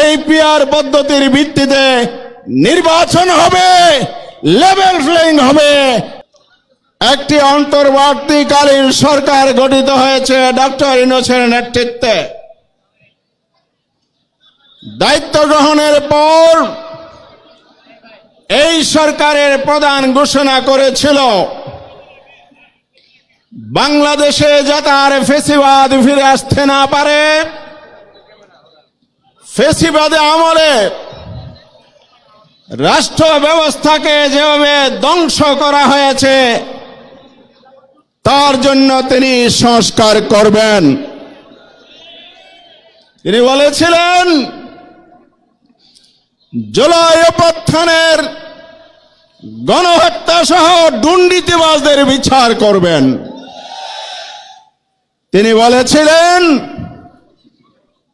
এই পিয়ার পদ্ধতির ভিত্তিতে নির্বাচন হবে, লেভেল প্লেইং হবে। একটি অন্তর্বর্তীকালীন সরকার গঠিত হয়েছে ডক্টর ইনোসের নেতৃত্বে। দায়িত্ব গ্রহণের পর এই সরকারের প্রধান ঘোষণা করেছিল, বাংলাদেশে যাতে আর ফেসিবাদ ফিরে আসতে না পারে। ফেসিবাদে আমলে রাষ্ট্র ব্যবস্থাকে যেভাবে ধ্বংস করা হয়েছে, তার জন্য তিনি সংস্কার করবেন। তিনি বলেছিলেন, জুলাই অভ্যুত্থানের গণহত্যা সহ দুর্নীতিবাজদের বিচার করবেন। তিনি বলেছিলেন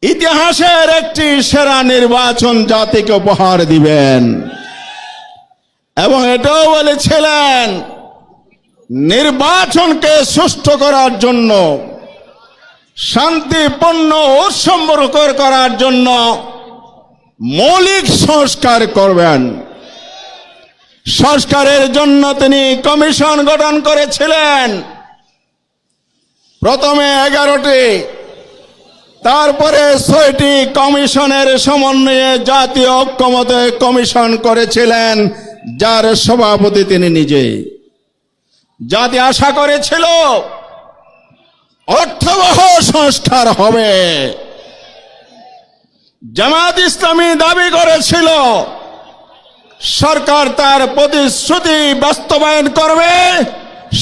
ইতিহাসের একটি সেরা নির্বাচন জাতিকে উপহার দিবেন। এবং এটাও বলেছিলেন, নির্বাচনকে সুষ্ঠু করার জন্য, শান্তিপূর্ণ ও সম্পর্ক করার জন্য মৌলিক সংস্কার করবেন। সংস্কারের জন্য তিনি কমিশন গঠন করেছিলেন। প্রথমে এগারোটি তারপরে ছয়টি কমিশনের সমন্বয়ে জাতীয় ঐক্যমত কমিশন করেছিলেন, যার সভাপতি তিনি নিজে। জাতি আশা করেছিল, অর্থবহ সংস্কার হবে। জামাত ইসলামী দাবি করেছিল, সরকার তার প্রতিশ্রুতি বাস্তবায়ন করবে,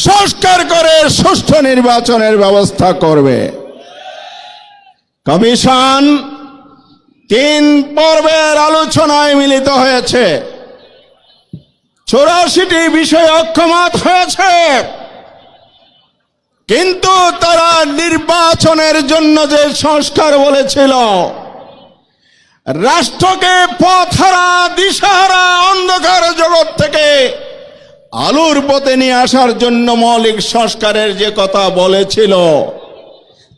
সংস্কার করে সুষ্ঠু নির্বাচনের ব্যবস্থা করবে। কমিশন তিন পর্বের আলোচনায় মিলিত হয়েছে। চৌরাশিটি বিষয় অক্ষমত হয়েছে। কিন্তু তারা নির্বাচনের জন্য যে সংস্কার বলেছিল, রাষ্ট্রকে পথহারা দিশাহারা অন্ধকার জগৎ থেকে আলোর পথে নিয়ে আসার জন্য মৌলিক সংস্কারের যে কথা বলেছিল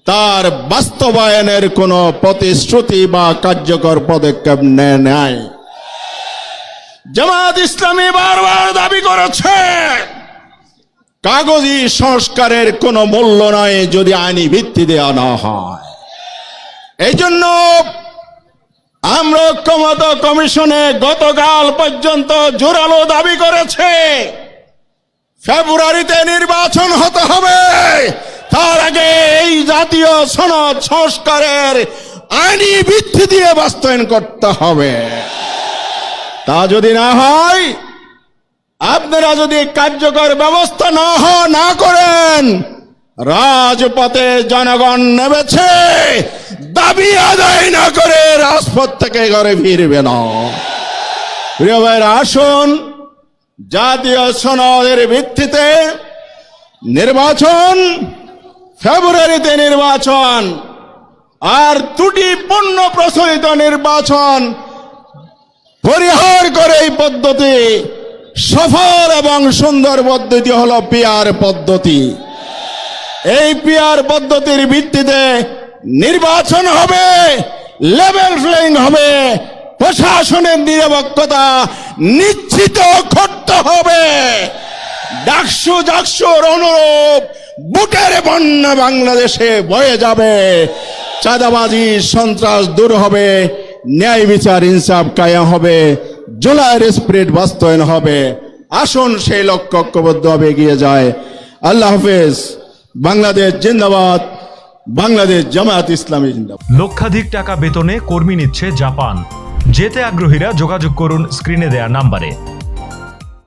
তার বাস্তবায়নের কোনো প্রতিশ্রুতি বা কার্যকর পদক্ষেপ নেয় নাই। জামাত ইসলামী বারবার দাবি করেছে, কাগজি সংস্কারের কোনো মূল্য নয় যদি আইনি ভিত্তি দেওয়া না হয়। এই জন্য আমরা ঐক্যমত কমিশনে গতকাল পর্যন্ত জোরালো দাবি করেছে, ফেব্রুয়ারিতে নির্বাচন হতে হবে। তার আগে এই জাতীয় সনদ সংস্কারের আইনি ভিত্তি দিয়ে বাস্তবায়ন করতে হবে। তা যদি না হয়, আপনারা যদি কার্যকর ব্যবস্থা না না করেন, রাজপথে জনগণ নেমেছে, দাবি আদায় না করে রাজপথ থেকে ঘরে ফিরবে না। প্রিয় ভাইরা আসুন, জাতীয় সনদের ভিত্তিতে নির্বাচন ফেব্রুয়ারিতে নির্বাচন আর ত্রুটিপূর্ণ প্রচলিত নির্বাচন, পরিহার করে এই পদ্ধতি সফল এবং সুন্দর পদ্ধতি হলো পিয়ার পদ্ধতি। এই পিয়ার পদ্ধতির ভিত্তিতে নির্বাচন হবে, লেভেল প্লেইং হবে, প্রশাসনের নিরপেক্ষতা নিশ্চিত করতে হবে। ডাকসু ডাকসুর অনুরূপ বুটের বন্যা বাংলাদেশে বয়ে যাবে। চাঁদাবাজি, সন্ত্রাস দূর হবে। ন্যায় বিচার, ইনসাফ কায়া হবে। জুলাইয়ের স্পিরিট বাস্তবায়ন হবে। আসুন সেই লক্ষ্য ঐক্যবদ্ধ হবে এগিয়ে যায়। আল্লাহ হাফেজ। বাংলাদেশ জিন্দাবাদ। বাংলাদেশ জামায়াত ইসলামী জিন্দাবাদ। লক্ষাধিক টাকা বেতনে কর্মী নিচ্ছে জাপান। যেতে আগ্রহীরা যোগাযোগ করুন স্ক্রিনে দেয়া নাম্বারে।